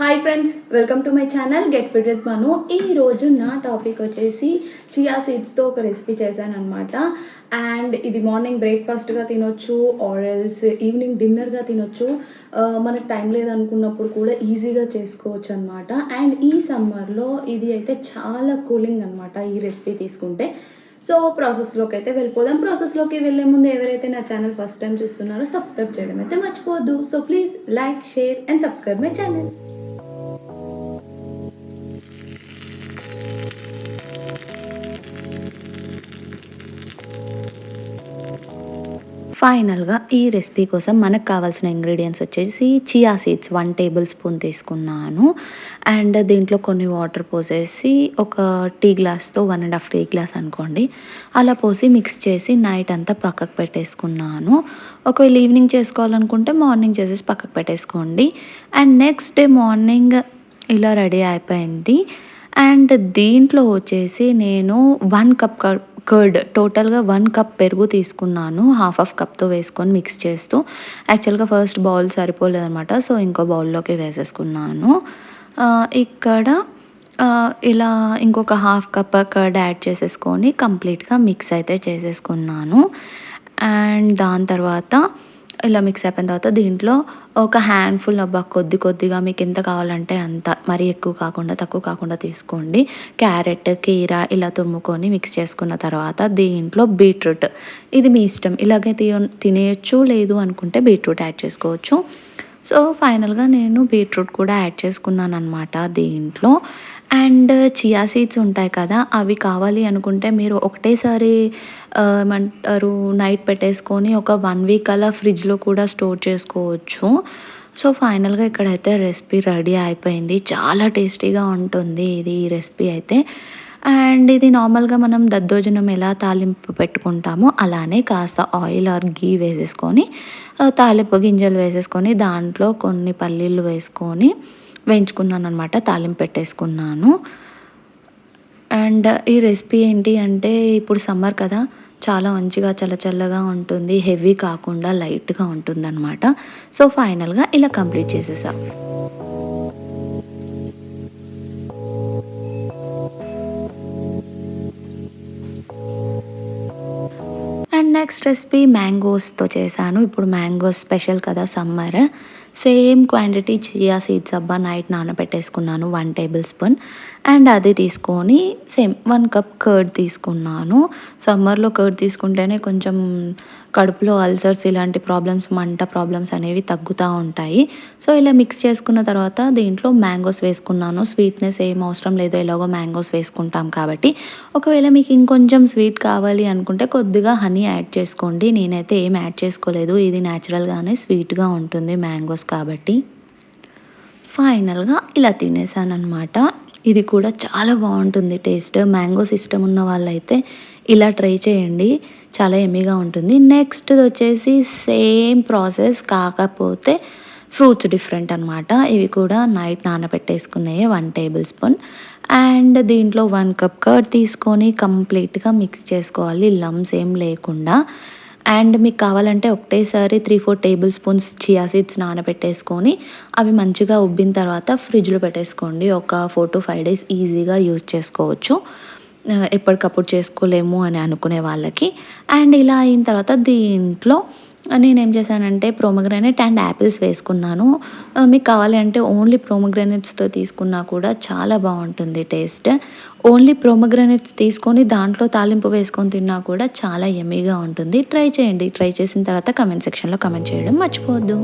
Hi friends welcome to my channel get fit with Manu ఈ రోజు నా topic వచ్చేసి చియా సీడ్స్తో ఒక రెసిపీ చేశాను అనమాట అండ్ ఇది మార్నింగ్ బ్రేక్ఫాస్ట్గా తినొచ్చు ఆరెల్స్ ఈవినింగ్ డిన్నర్గా తినొచ్చు. మనకు టైం లేదనుకున్నప్పుడు కూడా ఈజీగా చేసుకోవచ్చు అనమాట అండ్ ఈ సమ్మర్లో ఇది అయితే చాలా కూలింగ్ అనమాట ఈ రెసిపీ తీసుకుంటే. సో ప్రాసెస్లోకి అయితే వెళ్ళిపోదాం. ప్రాసెస్లోకి వెళ్ళే ముందు ఎవరైతే నా ఛానల్ ఫస్ట్ టైం చూస్తున్నారో సబ్స్క్రైబ్ చేయడం అయితే మర్చిపోవద్దు. So please like share and subscribe my channel ఫైనల్గా ఈ రెసిపీ కోసం మనకు కావాల్సిన ఇంగ్రీడియంట్స్ వచ్చేసి chia seeds one tablespoon తీసుకున్నాను. అండ్ దీంట్లో కొన్ని వాటర్ పోసేసి ఒక టీ గ్లాస్తో one and half tea glass అనుకోండి. అలా పోసి మిక్స్ చేసి నైట్ అంతా పక్కకు పెట్టేసుకున్నాను. ఒకవేళ ఈవినింగ్ చేసుకోవాలనుకుంటే మార్నింగ్ చేసేసి పక్కకు పెట్టేసుకోండి. అండ్ నెక్స్ట్ డే మార్నింగ్ ఇలా రెడీ అయిపోయింది. అండ్ దీంట్లో వచ్చేసి నేను వన్ కప్ కర్డ్ టోటల్గా వన్ కప్ పెరుగు తీసుకున్నాను హాఫ్ ఆఫ్ కప్తో వేసుకొని మిక్స్ చేస్తూ. యాక్చువల్గా ఫస్ట్ బౌల్ సరిపోలేదనమాట సో ఇంకో బౌల్లోకి వేసేసుకున్నాను. ఇక్కడ ఇలా ఇంకొక హాఫ్ కప్ కర్డ్ యాడ్ చేసేసుకొని కంప్లీట్గా మిక్స్ అయితే చేసేసుకున్నాను. అండ్ దాని తర్వాత ఇలా మిక్స్ అయిపోయిన తర్వాత దీంట్లో ఒక హ్యాండ్ఫుల్ అబ్బా కొద్ది కొద్దిగా మీకు ఎంత కావాలంటే అంత. మరీ ఎక్కువ కాకుండా తక్కువ కాకుండా తీసుకోండి. క్యారెట్ కీరా ఇలా తుమ్ముకొని మిక్స్ చేసుకున్న తర్వాత దీంట్లో బీట్రూట్ ఇది మీ ఇష్టం. ఇలాగే తీయ తినేయచ్చు లేదు అనుకుంటే బీట్రూట్ యాడ్ చేసుకోవచ్చు. సో ఫైనల్గా నేను బీట్రూట్ కూడా యాడ్ చేసుకున్నాను అనమాట దీంట్లో అండ్ చియా సీడ్స్ ఉంటాయి కదా అవి కావాలి అనుకుంటే మీరు ఒకటేసారి ఏమంటారు నైట్ పెట్టేసుకొని ఒక వన్ వీక్ అలా ఫ్రిడ్జ్లో కూడా స్టోర్ చేసుకోవచ్చు. సో ఫైనల్గా ఇక్కడైతే రెసిపీ రెడీ అయిపోయింది. చాలా టేస్టీగా ఉంటుంది ఇది ఈ రెసిపీ అయితే. అండ్ ఇది నార్మల్గా మనం దద్దోజనం ఎలా తాలింపు పెట్టుకుంటామో అలానే కాస్త ఆయిల్ ఆర్ గీ వేసేసుకొని తాలింపు గింజలు వేసేసుకొని దాంట్లో కొన్ని పల్లీలు వేసుకొని వేయించుకున్నాను అనమాట తాలింపు పెట్టేసుకున్నాను. అండ్ ఈ రెసిపీ ఏంటి అంటే ఇప్పుడు సమ్మర్ కదా చాలా మంచిగా చల్లచల్లగా ఉంటుంది హెవీ కాకుండా లైట్గా ఉంటుందన్నమాట. సో ఫైనల్గా ఇలా కంప్లీట్ చేసేసా. నెక్స్ట్ రెసిపీ మ్యాంగోస్తో చేశాను. ఇప్పుడు మ్యాంగోస్ స్పెషల్ కదా summer same quantity chia seeds అబ్బా నైట్ నానబెట్టేసుకున్నాను వన్ టేబుల్ స్పూన్. అండ్ అది తీసుకొని సేమ్ వన్ కప్ కర్డ్ తీసుకున్నాను. సమ్మర్లో కర్డ్ తీసుకుంటేనే కొంచెం కడుపులో అల్సర్స్ ఇలాంటి ప్రాబ్లమ్స్ మంట ప్రాబ్లమ్స్ అనేవి తగ్గుతూ ఉంటాయి. సో ఇలా మిక్స్ చేసుకున్న తర్వాత దీంట్లో మ్యాంగోస్ వేసుకున్నాను. స్వీట్నెస్ ఏం అవసరం లేదు ఎలాగో మ్యాంగోస్ వేసుకుంటాం కాబట్టి. ఒకవేళ మీకు ఇంకొంచెం స్వీట్ కావాలి అనుకుంటే కొద్దిగా హనీ యాడ్ చేసుకోండి. నేనైతే ఏం యాడ్ చేసుకోలేదు. ఇది న్యాచురల్గానే స్వీట్గా ఉంటుంది మ్యాంగోస్ కాబట్టి ఫైనల్గా ఇలా తినేసాను అనమాట ఇది కూడా చాలా బాగుంటుంది టేస్ట్. మ్యాంగోస్ ఇష్టం ఉన్న వాళ్ళైతే ఇలా ట్రై చేయండి. చాలా ఎమ్మీగా ఉంటుంది. నెక్స్ట్ వచ్చేసి సేమ్ ప్రాసెస్ కాకపోతే ఫ్రూట్స్ డిఫరెంట్ అనమాట ఇవి కూడా నైట్ నానబెట్టేసుకున్నాయి వన్ టేబుల్ స్పూన్. అండ్ దీంట్లో వన్ కప్ కర్డ్ తీసుకొని కంప్లీట్గా మిక్స్ చేసుకోవాలి. లమ్స్ ఏం లేకుండా. అండ్ మీకు కావాలంటే ఒకటేసారి three four tablespoons chia seeds నానబెట్టేసుకొని అవి మంచిగా ఉబ్బిన తర్వాత ఫ్రిడ్జ్లో పెట్టేసుకోండి. ఒక ఫోర్ టు ఫైవ్ డేస్ ఈజీగా యూజ్ చేసుకోవచ్చు. ఎప్పటికప్పుడు చేసుకోలేము అని అనుకునే వాళ్ళకి. అండ్ ఇలా అయిన తర్వాత దీంట్లో నేనేం చేశానంటే ప్రోమగ్రానేట్ అండ్ యాపిల్స్ వేసుకున్నాను. మీకు కావాలి అంటే ఓన్లీ ప్రోమగ్రానేట్స్తో తీసుకున్నా కూడా చాలా బాగుంటుంది టేస్ట్ ఓన్లీ ప్రోమగ్రానేట్స్ తీసుకొని దాంట్లో తాలింపు వేసుకొని తిన్నా కూడా చాలా ఎమీగా ఉంటుంది. ట్రై చేయండి. ట్రై చేసిన తర్వాత కమెంట్ సెక్షన్లో కమెంట్ చేయడం మర్చిపోవద్దు.